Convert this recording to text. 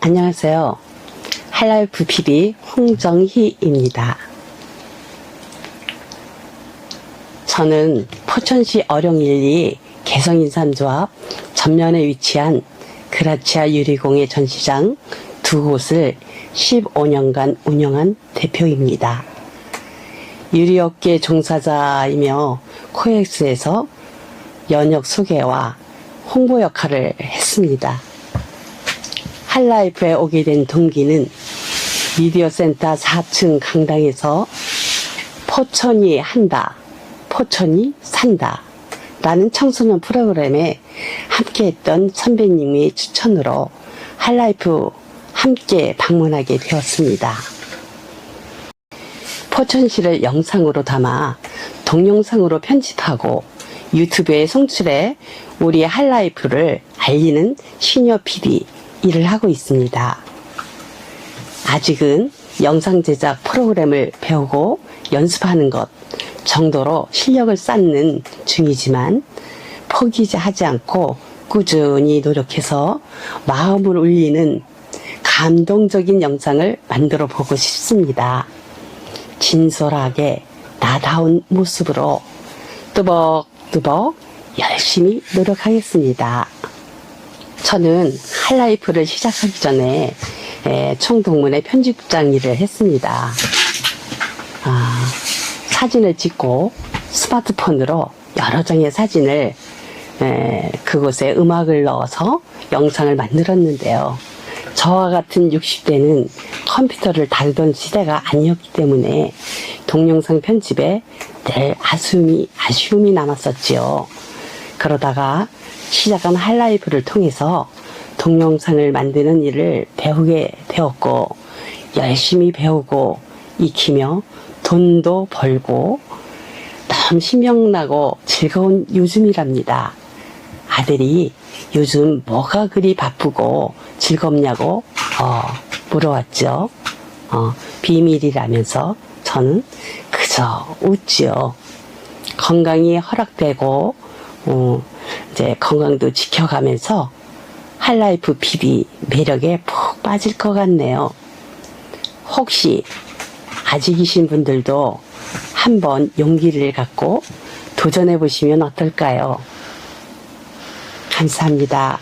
안녕하세요. 할라이프 PD 홍정희입니다. 저는 포천시 어령일리 개성인삼조합 전면에 위치한 그라치아 유리공예 전시장 두 곳을 15년간 운영한 대표입니다. 유리업계 종사자이며 코엑스에서 연역 소개와 홍보 역할을 했습니다. 할라이프에 오게 된 동기는 미디어 센터 4층 강당에서 포천이 한다, 포천이 산다 라는 청소년 프로그램에 함께했던 선배님의 추천으로 할라이프 함께 방문하게 되었습니다. 포천시를 영상으로 담아 동영상으로 편집하고 유튜브에 송출해 우리의 할라이프를 알리는 시니어 PD 일을 하고 있습니다. 아직은 영상 제작 프로그램을 배우고 연습하는 것 정도로 실력을 쌓는 중이지만 포기하지 않고 꾸준히 노력해서 마음을 울리는 감동적인 영상을 만들어 보고 싶습니다. 진솔하게 나다운 모습으로 뚜벅 뚜벅 열심히 노력하겠습니다. 저는 할라이프를 시작하기 전에 에, 총동문회 편집부장 일을 했습니다. 아, 사진을 찍고 스마트폰으로 여러 장의 사진을 에, 그곳에 음악을 넣어서 영상을 만들었는데요. 저와 같은 60대는 컴퓨터를 다루던 시대가 아니었기 때문에 동영상 편집에 늘 아쉬움이, 아쉬움이 남았었지요. 그러다가 시작한 할라이프를 통해서 동영상을 만드는 일을 배우게 되었고, 열심히 배우고, 익히며 돈도 벌고, 너무 신명나고 즐거운 요즘이랍니다. 아들이 요즘 뭐가 그리 바쁘고 즐겁냐고 어, 물어왔죠. 어, 비밀이라면서 저는 그저 웃지요. 건강이 허락되고 어, 이제 건강도 지켜가면서 할라이프 PD 매력에 푹 빠질 것 같네요. 혹시 아직이신 분들도 한번 용기를 갖고 도전해 보시면 어떨까요? 감사합니다.